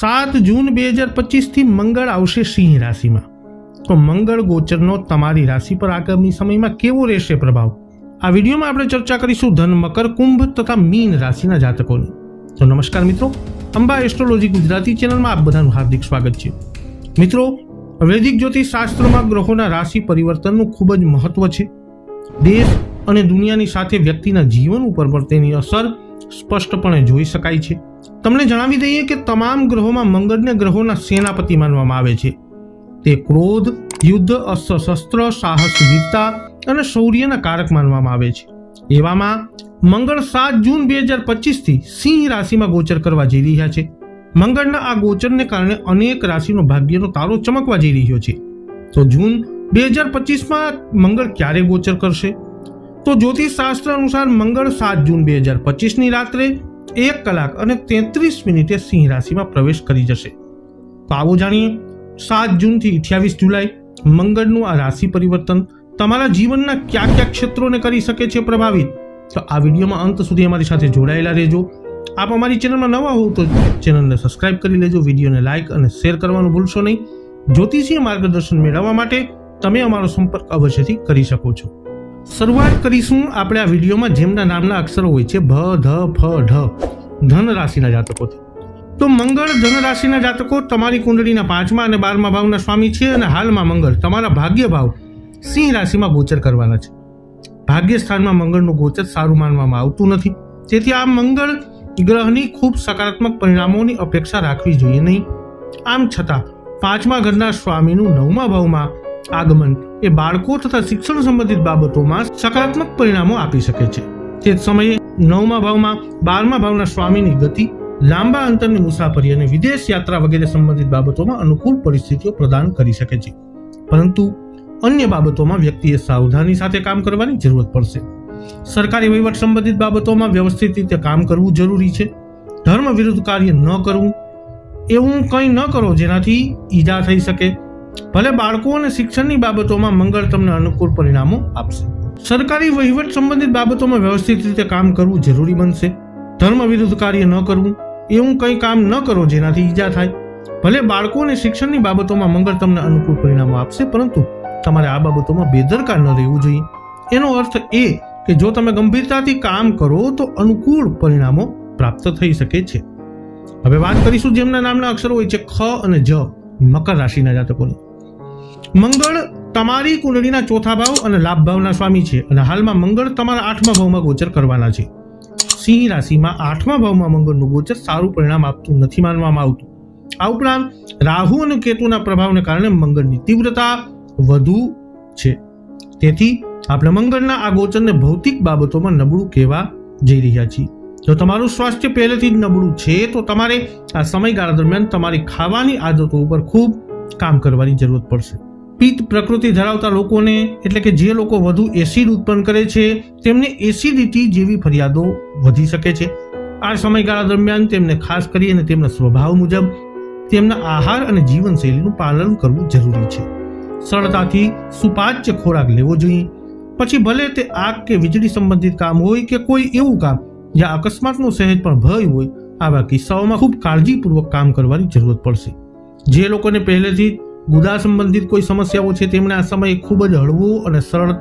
સાત જૂન બે હજાર પચીસથી મંગળ આવશે સિંહ રાશિમાં. તો મંગળ ગોચરનો તમારી રાશિ પર આગામી સમયમાં કેવો રહેશે પ્રભાવ? આ વિડીયોમાં આપણે ચર્ચા કરીશું ધન, મકર, કુંભ તથા મીન રાશિના જાતકોની. તો નમસ્કાર મિત્રો, અંબા એસ્ટ્રોલોજી ગુજરાતી ચેનલમાં આપ બધાનું હાર્દિક સ્વાગત છે. મિત્રો, વૈદિક જ્યોતિષ શાસ્ત્રમાં ગ્રહોના રાશિ પરિવર્તનનું ખૂબ જ મહત્વ છે. દેશ અને દુનિયાની સાથે વ્યક્તિના જીવન ઉપર પણ તેની અસર સ્પષ્ટપણે જોઈ શકાય છે. તમને જણાવી દઈએ કે તમામ ગ્રહોમાં મંગળને ગ્રહોના સેનાપતિ માનવામાં આવે છે. તે ક્રોધ, યુદ્ધ અસ્ત્ર સાહસ, વીરતા અને શૌર્યના કારક માનવામાં આવે છે. એવામાં મંગળ સાત જૂન બે હજાર પચીસથી સિંહ રાશિમાં ગોચર કરવા જઈ રહ્યા છે. મંગળના આ ગોચરને કારણે અનેક રાશિનો ભાગ્યનો તારો ચમકવા જઈ રહ્યો છે. તો જૂન બે હજાર પચીસમાં મંગળ ક્યારે ગોચર કરશે? તો જ્યોતિષ શાસ્ત્ર અનુસાર મંગળ સાત જૂન બે હજાર પચીસની રાત્રે એક કલાક અને તેત્રીસ મિનિટે સિંહ રાશિમાં પ્રવેશ કરી જશે. તો આવો જાણીએ, સાત જૂનથી અઠ્યાવીસ જુલાઈ, મંગળનું આ રાશિ પરિવર્તન તમારા જીવનના કયા કયા ક્ષેત્રોને કરી શકે છે પ્રભાવિત? તો આ વિડીયોમાં અંત સુધી અમારી સાથે જોડાયેલા રહેજો. આપ અમારી ચેનલમાં નવા હોવ તો ચેનલને સબસ્ક્રાઇબ કરી લેજો, વિડીયોને લાઇક અને શેર કરવાનું ભૂલશો નહીં. જ્યોતિષીય માર્ગદર્શન મેળવવા માટે તમે અમારો સંપર્ક અવશ્યથી કરી શકો છો. શરૂઆત કરીશું આપણે આ વિડીયોમાં જેમના નામના અક્ષરો હોય છે. ભ, ધ, ફ, ઢ, ધન રાશિના જાતકોથી. તો મંગળ ધન રાશિના જાતકો તમારી કુંડળીના પાંચમા અને બારમા ભાવના સ્વામી છે અને હાલમાં મંગળ તમારા ભાગ્ય ભાવ સિંહ રાશિમાં ગોચર કરવાના છે. ભાગ્ય સ્થાનમાં મંગળનું ગોચર સારું માનવામાં આવતું નથી. તેથી આ મંગળ ગ્રહની ખૂબ સકારાત્મક પરિણામોની અપેક્ષા રાખવી જોઈએ નહીં. આમ છતાં પાંચમા ઘરના સ્વામીનું નવમા ભાવમાં આગમન એ બાળકો તથા શિક્ષણ સંબંધિત બાબતોમાં સકારાત્મક પરિણામો આપી શકે છે. તે જ સમયે નવમા ભાવમાં બારમા ભાવના સ્વામીની ગતિ, લાંબા અંતરની મુસાફરી અને વિદેશ યાત્રા વગેરે સંબંધિત બાબતોમાં અનુકૂળ પરિસ્થિતિઓ પ્રદાન કરી શકે છે. પરંતુ અન્ય બાબતોમાં વ્યક્તિએ સાવધાની સાથે કામ કરવાની જરૂરત પડશે. સરકારી વહીવટ સંબંધિત બાબતોમાં વ્યવસ્થિત રીતે કામ કરવું જરૂરી છે. ધર્મ વિરુદ્ધ કાર્ય ન કરવું, એવું કંઈ ન કરો જેનાથી ઈજા થઈ શકે. ભલે બાળકો અને શિક્ષણની બાબતોમાં મંગળ તમને અનુકૂળ પરિણામો આપશે. સરકારી વહીવટ સંબંધિત બાબતોમાં વ્યવસ્થિત રીતે કામ કરવું જરૂરી બનશે. ધર્મ વિરુદ્ધ કાર્ય ન કરવું, એવું કંઈ કામ ન કરો જેનાથી ઈજા થાય. ભલે બાળકો અને શિક્ષણની બાબતોમાં મંગળ તમને અનુકૂળ પરિણામો આપશે, પરંતુ તમારે આ બાબતોમાં બેદરકાર ન રહેવું જોઈએ. એનો અર્થ એ કે જો તમે ગંભીરતાથી કામ કરો, તો અનુકૂળ પરિણામો પ્રાપ્ત થઈ શકે છે. હવે વાત કરીશું જેમના નામના અક્ષરો હોય છે ખ અને જ. મકર રાશિના જાતકોની. મંગળ તમારી કુંડળીના ચોથા ભાવ અને લાભ ભાવના સ્વામી છે અને હાલમાં મંગળ તમારા આઠમા ભાવમાં ગોચર કરવાના છે. સિંહ રાશિમાં આઠમા ભાવમાં મંગળનું ગોચર સારું પરિણામ આપતું નથી માનવામાં આવતું. આ ઉપરાંત રાહુ અને કેતુના પ્રભાવને કારણે મંગળની તીવ્રતા વધુ છે. તેથી આપણે મંગળના આ ગોચરને ભૌતિક બાબતોમાં નબળું કહેવા જઈ રહ્યા છીએ. જો તમારું સ્વાસ્થ્ય પહેલેથી જ નબળું છે, તો તમારે આ સમયગાળા દરમિયાન તમારી ખાવાની આદતો ઉપર ખૂબ કામ કરવાની જરૂરત પડશે. પિત્ત પ્રકૃતિ ધરાવતા લોકોને, એટલે કે જે લોકો વધુ એસિડ ઉત્પન્ન કરે છે, તેમને એસિડિટી જેવી ફરિયાદો વધી શકે છે. આ સમયગાળા દરમિયાન તેમને ખાસ કરી અને તેમના સ્વભાવ મુજબ તેમના આહાર અને જીવનશૈલીનું પાલન કરવું જરૂરી છે. સરળતાથી સુપાચ્ય ખોરાક લેવો જોઈએ. પછી ભલે તે આગ કે વીજળી સંબંધિત કામ હોય કે કોઈ એવું કામ જ્યાં અકસ્માતનો સહેજ પણ ભય હોય, આવા કિસ્સાઓમાં ખૂબ કાળજીપૂર્વક કામ કરવાની જરૂરત પડશે. જે લોકોને પહેલેથી ગુદા સંબંધિત કોઈ સમસ્યાઓ છે, તેમણે આ સમયે ખૂબ જ હળવો અને સરળ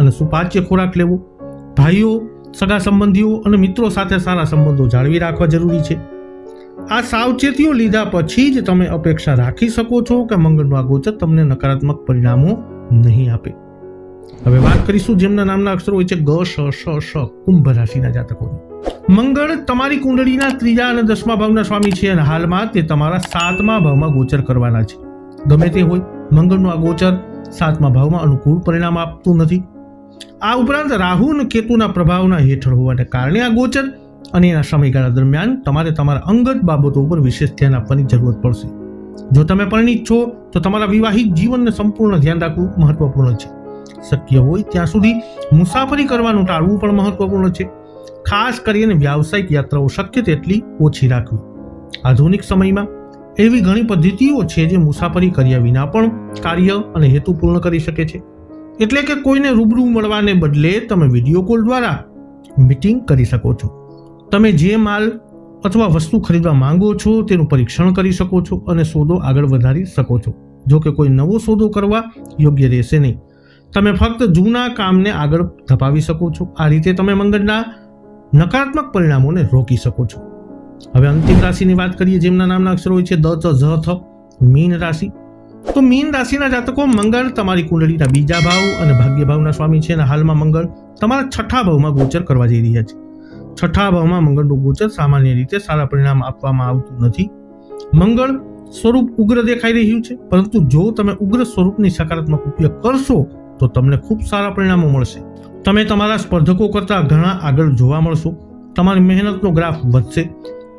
અને સુપાચ્ય ખોરાક લેવો. ભાઈઓ, સગા સંબંધીઓ અને મિત્રો સાથે સારા સંબંધો જાળવી રાખવા જરૂરી છે. આ સાવચેતીઓ લીધા પછી જ તમે અપેક્ષા રાખી શકો છો કે મંગળનું આ ગોચર તમને નકારાત્મક પરિણામો નહીં આપે. હવે વાત કરીશું જેમના નામના અક્ષરો હોય છે ગ, શ શ શ, કુંભ રાશિના જાતકોની. મંગળ તમારી કુંડળીના ત્રીજા અને દસમા ભાવના સ્વામી છે અને હાલમાં તે તમારા સાતમા ભાવમાં ગોચર કરવાના છે. ગમે તે હોય, મંગળનું આ ગોચર સાતમા ભાવમાં અનુકૂળ પરિણામ આપતું નથી. આ ઉપરાંત રાહુ અને કેતુના પ્રભાવના હેઠળ હોવાને કારણે આ ગોચર અને એના સમયગાળા દરમિયાન તમારે તમારા અંગત બાબતો ઉપર વિશેષ ધ્યાન આપવાની જરૂરત પડશે. જો તમે પરિણીત છો તો તમારા વિવાહિત જીવનને સંપૂર્ણ ધ્યાન રાખવું મહત્વપૂર્ણ છે. શક્ય હોય ત્યાં સુધી મુસાફરી કરવાનું ટાળવું પણ મહત્વપૂર્ણ છે. ખાસ કરીને વ્યાવસાયિક યાત્રાઓ શક્ય તેટલી ઓછી રાખવી. આધુનિક સમયમાં એવી ઘણી પદ્ધતિઓ છે જે મુસાફરી કર્યા વિના પણ કાર્ય અને હેતુ પૂર્ણ કરી શકે છે. એટલે કે કોઈને રૂબરૂ મળવાને બદલે તમે વીડિયો કોલ દ્વારા મીટિંગ કરી શકો છો. તમે જે માલ અથવા વસ્તુ ખરીદવા માંગો છો તેનું પરીક્ષણ કરી શકો છો અને સોદો આગળ વધારી શકો છો. જો કે કોઈ નવો સોદો કરવા યોગ્ય રહેશે નહીં. તમે ફક્ત જૂના કામને આગળ ધપાવી શકો છો. આ રીતે તમે મંગળના નકારાત્મક પરિણામોને રોકી શકો છો. હવે અંતિમ રાશિની વાત કરીએ, જેમના નામના અક્ષરો હોય છે, દ, ચ, ઝ, થ, મીન રાશિ. તો મીન રાશિના જાતકો, મંગળ તમારી કુંડળીના બીજા ભાવ અને ભાગ્ય ભાવના સ્વામી છે અને હાલમાં મંગળ તમારા છઠ્ઠા ભાવમાં ગોચર કરવા જઈ રહ્યા છે. છઠ્ઠા ભાવમાં મંગળનું ગોચર સામાન્ય રીતે સારા પરિણામ આપવામાં આવતું નથી. મંગળ સ્વરૂપ ઉગ્ર દેખાઈ રહ્યું છે, પરંતુ જો તમે ઉગ્ર સ્વરૂપની સકારાત્મક ઉપયોગ કરશો તો તમને ખૂબ સારા પરિણામો મળશે. તમે તમારા સ્પર્ધકો કરતાં ઘણા આગળ જોવા મળશો. તમારી મહેનતનો ગ્રાફ વધશે.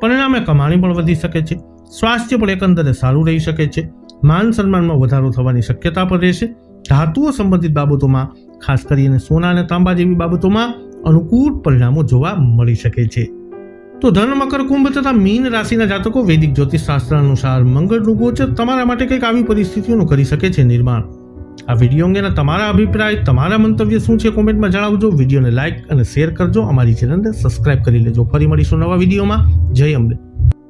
પરિણામે કમાણી પણ વધી શકે છે. સ્વાસ્થ્ય પણ એકંદરે સારું રહી શકે છે. માન સન્માનમાં વધારો થવાની શક્યતા પણ રહેશે. ધાતુઓ સંબંધિત બાબતોમાં, ખાસ કરીને સોના અને તાંબા જેવી બાબતોમાં અનુકૂળ પરિણામો જોવા મળી શકે છે. તો ધન, મકર, કુંભ તથા મીન રાશિના જાતકો વૈદિક જ્યોતિષ શાસ્ત્ર અનુસાર મંગળનું ગોચર તમારા માટે કંઈક આવી પરિસ્થિતિઓનું કરી શકે છે નિર્માણ. આ વીડિયો અંગેના તમારા અભિપ્રાય, તમારા મંતવ્ય શું છે કોમેન્ટમાં જણાવજો. વિડીયોને લાઇક અને શેર કરજો. અમારી ચેનલને સબસ્ક્રાઇબ કરી લેજો. ફરી મળીશું નવા વિડીયોમાં. જય અંબે.